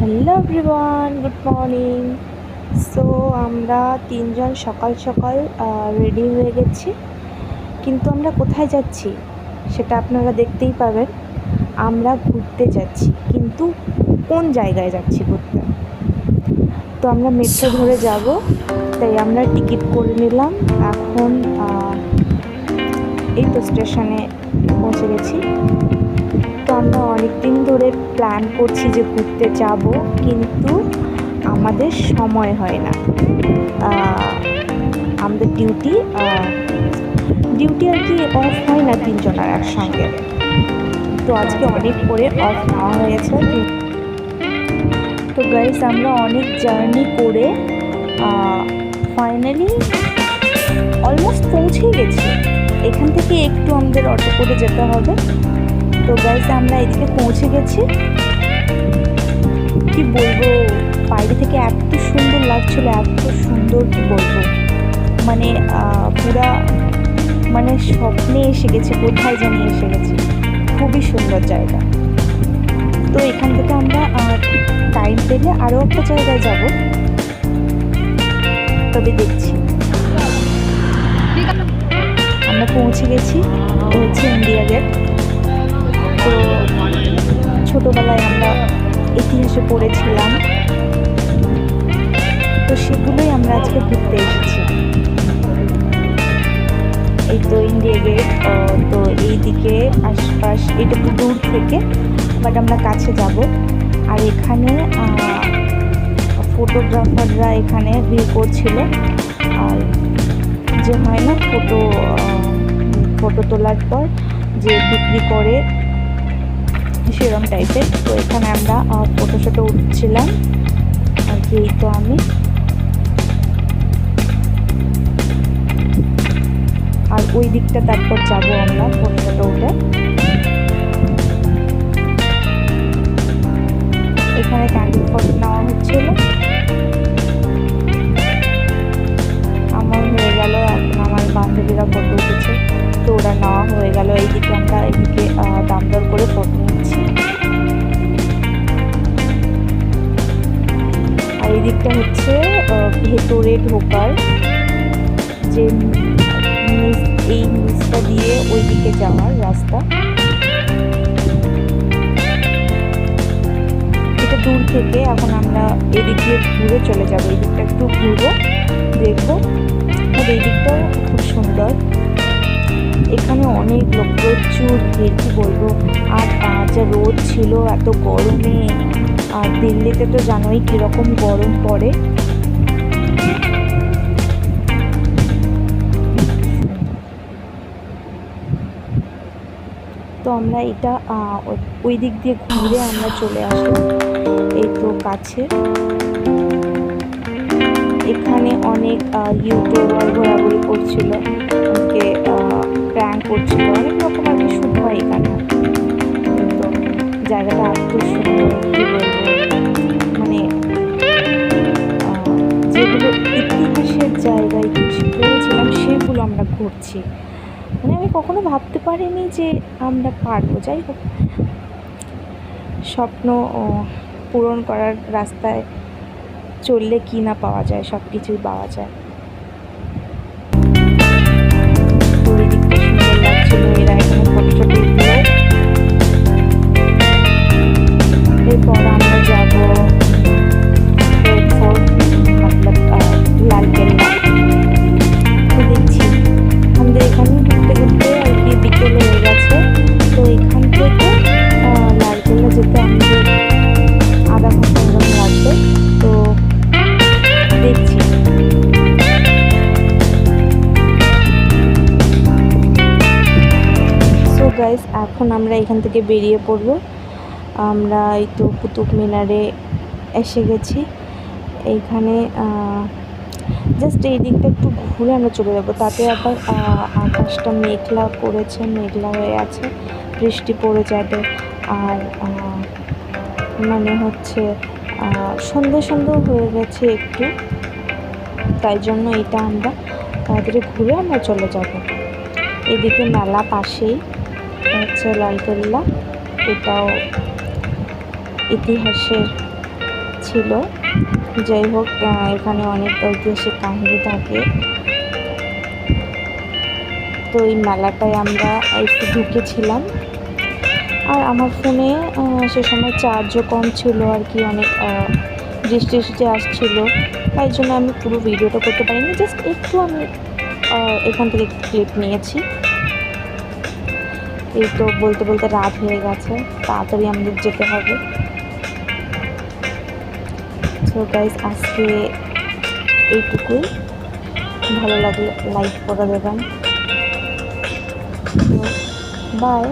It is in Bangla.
Hello everyone good morning. So আমরা তিনজন সকাল সকাল রেডি হয়ে গেছি। কিন্তু আমরা কোথায় যাচ্ছি সেটা আপনারা দেখতেই পাবেন। আমরা ঘুরতে যাচ্ছি কিন্তু কোন জায়গায় যাচ্ছি ঘুরতে? তো আমরা মেট্রো ধরে যাব তাই আমরা টিকিট করে নিলাম। এখন এই তো স্টেশনে পৌঁছে গেছি। তো আমরা অনেক দিন ধরে প্ল্যান করছি যে ঘুরতে যাব, কিন্তু আমাদের সময় হয় না। আমাদের ডিউটি ডিউটি আর কি অফ হয় না তিনজনের একসঙ্গে। তো আজকে অনেক পরে অফ নেওয়া হয়েছে। তো গাইস আমরা অনেক জার্নি করে ফাইনালি অলমোস্ট পৌঁছেই গেছি। এখান থেকে একটু আমাদের অটো করে যেতে হবে। তো গাইস আমরা এদিকে পৌঁছে গেছি। কি বলব, বাইরে থেকে এত সুন্দর লাগছিল, এত সুন্দর কি বলব। মানে পুরা মানে স্বপ্নে এসে গেছে, কোথায় জানি এসে গেছি। খুবই সুন্দর জায়গা। তো এখান থেকে আমরা টাইম পেলে আরও একটা জায়গায় যাব। তবে দেখছি। আমরা পৌঁছে গেছি, হচ্ছে ইন্ডিয়া গেট ছোটোবেলায় আমরা ইতিহাসে পড়েছিলাম। তো সেগুলোই আমরা আজকে ঘুরতে এসেছি। এই তো ইন্ডিয়া গেট তো এই দিকে আশপাশ এটা একটু দূর থেকে বাট আমরা কাছে যাব। আর এখানে ফটোগ্রাফাররা এখানে ভিউ করছিল। আর যে হয় না ফটো ফটো তোলার পর যে বিক্রি করে সেরম টাইপের তো এখানে আমরা ফটো শটো উঠছিলাম। আর যেহেতু আমি আর ওই দিকটা তারপর যাব আমরা ফটো ফটো উঠে। এখানে ক্যান্ডেল ফটো নেওয়া হচ্ছিল। এই দিকটা হচ্ছে ভেতরে ঢোকার যে এই নিচটা দিয়ে ওই দিকে যাওয়ার রাস্তা। এটা দূর থেকে এখন আমরা এদিক দিয়ে ঘুরে চলে যাব এই দিকটা একটু ঘুরবো, দেখব। আর এই দিকটাও খুব সুন্দর। এখানে অনেক লোক, প্রচুর ভিড় কি বলব, আর যা রোদ ছিল, এত গরমে আর দিল্লিতে তো জানোই কীরকম গরম পড়ে। তো আমরা এটা ওই দিক দিয়ে ঘুরে আমরা চলে আসলাম। এই তো কাছে। এখানে অনেক ইউটিউবার ঘোরাঘুরি করছিল অনেকে প্র্যাঙ্ক করছিল। অনেক রকম আর কি শুট হয় এখানে। তো জায়গাটা এত সুন্দর। আমরা ঘুরছি। মানে আমি কখনো ভাবতে পারিনি যে আমরা পারব। যাই হোক, স্বপ্ন পূরণ করার রাস্তায় চললে কি না পাওয়া যায় সব কিছুই পাওয়া যায়। এখন আমরা এখান থেকে বেরিয়ে পড়ব। আমরা এই তো কুতুব মিনারে এসে গেছি। এইখানে জাস্ট এই দিকটা একটু ঘুরে আমরা চলে যাব। তাতে আবার আকাশটা মেঘলা করেছে, মেঘলা হয়ে আছে, বৃষ্টি পড়ে যাবে। আর মানে হচ্ছে সন্ধে সন্ধে হয়ে গেছে একটু। তাই জন্য এটা আমরা তাড়াতাড়ি ঘুরে আমরা চলে যাব। এদিকে মেলা পাশেই। হচ্ছে লালকেল্লা। এটাও ইতিহাসের ছিল। যাই হোক এখানে অনেক ঐতিহাসিক কাহিনী থাকে। তো এই মেলাটায় আমরা একটু ঢুকেছিলাম। আর আমার ফোনে সে সময় চার্জও কম ছিল আর কি, অনেক বৃষ্টি বৃষ্টি আসছিল। তাই জন্য আমি পুরো ভিডিওটা করতে পারিনি, জাস্ট একটু আমি এখান থেকে ক্লিপ নিয়েছি। এই তো বলতে বলতে রাত হয়ে গেছে, তাড়াতাড়ি আমাদের যেতে হবে। গাইজ আজকে এইটুকুই। ভালো লাগলে লাইক করে দেবেন। বাই